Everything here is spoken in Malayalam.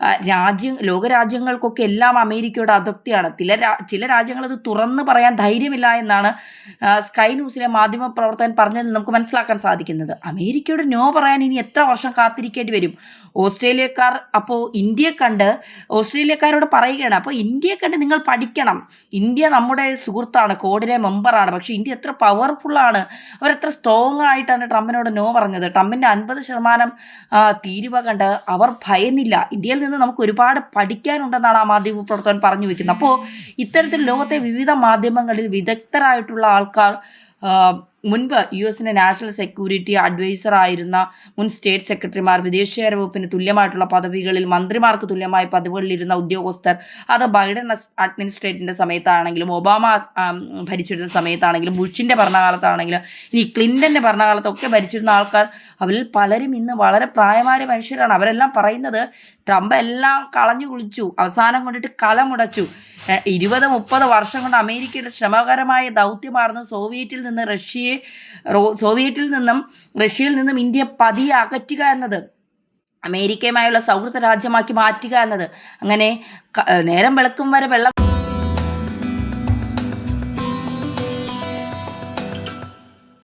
രാജ്യ ലോകരാജ്യങ്ങൾക്കൊക്കെ എല്ലാം അമേരിക്കയുടെ അതൃപ്തിയാണ് ചില രാ ചില രാജ്യങ്ങൾ അത് തുറന്ന് പറയാൻ ധൈര്യമില്ല എന്നാണ് സ്കൈ ന്യൂസിലെ മാധ്യമ പ്രവർത്തകൻ പറഞ്ഞതിൽ നമുക്ക് മനസ്സിലാക്കാൻ സാധിക്കുന്നത്. അമേരിക്കയുടെ നോ പറയാൻ ഇനി എത്ര വർഷം കാത്തിരിക്കേണ്ടി വരും? ഓസ്ട്രേലിയക്കാർ അപ്പോൾ ഇന്ത്യയെ കണ്ട് ഓസ്ട്രേലിയക്കാരോട് പറയുകയാണ് അപ്പോൾ ഇന്ത്യയെ കണ്ട് നിങ്ങൾ പഠിക്കണം. ഇന്ത്യ നമ്മുടെ സുഹൃത്താണ് കോഡിലെ മെമ്പറാണ്. പക്ഷേ ഇന്ത്യ എത്ര പവർഫുള്ളാണ് അവരെത്ര സ്ട്രോങ് ആയിട്ടാണ് ട്രംപിനോട് നോ പറഞ്ഞത്. ട്രംപിന്റെ അൻപത് ശതമാനം തീരുവ കണ്ട് അവർ ഭയന്നില്ല. ഇന്ത്യയിൽ നിന്ന് നമുക്ക് ഒരുപാട് പഠിക്കാനുണ്ടെന്നാണ് ആ മാധ്യമ പ്രവർത്തകൻ പറഞ്ഞു വെക്കുന്നത്. അപ്പോൾ ഇത്തരത്തിൽ ലോകത്തെ വിവിധ മാധ്യമങ്ങളിൽ വിദഗ്ധരായിട്ടുള്ള ആൾക്കാർ മുൻപ് യു എസിന്റെ നാഷണൽ സെക്യൂരിറ്റി അഡ്വൈസർ ആയിരുന്ന മുൻ സ്റ്റേറ്റ് സെക്രട്ടറിമാർ വിദേശകാര്യ വകുപ്പിന് തുല്യമായിട്ടുള്ള പദവികളിൽ മന്ത്രിമാർക്ക് തുല്യമായ പദവികളിലിരുന്ന ഉദ്യോഗസ്ഥർ അത് ബൈഡൻ അഡ്മിനിസ്ട്രേറ്റിന്റെ സമയത്താണെങ്കിലും ഒബാമ ഭരിച്ചിരുന്ന സമയത്താണെങ്കിലും ബുഷിന്റെ ഭരണകാലത്താണെങ്കിലും ഇനി ക്ലിന്റന്റെ ഭരണകാലത്തൊക്കെ ഭരിച്ചിരുന്ന ആൾക്കാർ അവരിൽ പലരും ഇന്ന് വളരെ പ്രായമായ മനുഷ്യരാണ്. അവരെല്ലാം പറയുന്നത് ട്രംപ് എല്ലാം കളഞ്ഞു കുളിച്ചു അവസാനം കൊണ്ടിട്ട് കലമുടച്ചു. ഇരുപത് മുപ്പത് വർഷം കൊണ്ട് അമേരിക്കയുടെ ശ്രമകരമായ ദൗത്യമാർന്ന് സോവിയറ്റിൽ നിന്ന് റഷ്യയെ സോവിയറ്റിൽ നിന്നും റഷ്യയിൽ നിന്നും ഇന്ത്യ പതിയെ അകറ്റുക എന്നത് അമേരിക്കയുമായുള്ള സൗഹൃദ രാജ്യമാക്കി മാറ്റുക എന്നത്. അങ്ങനെ നേരം വെളുക്കും വരെ വെള്ളം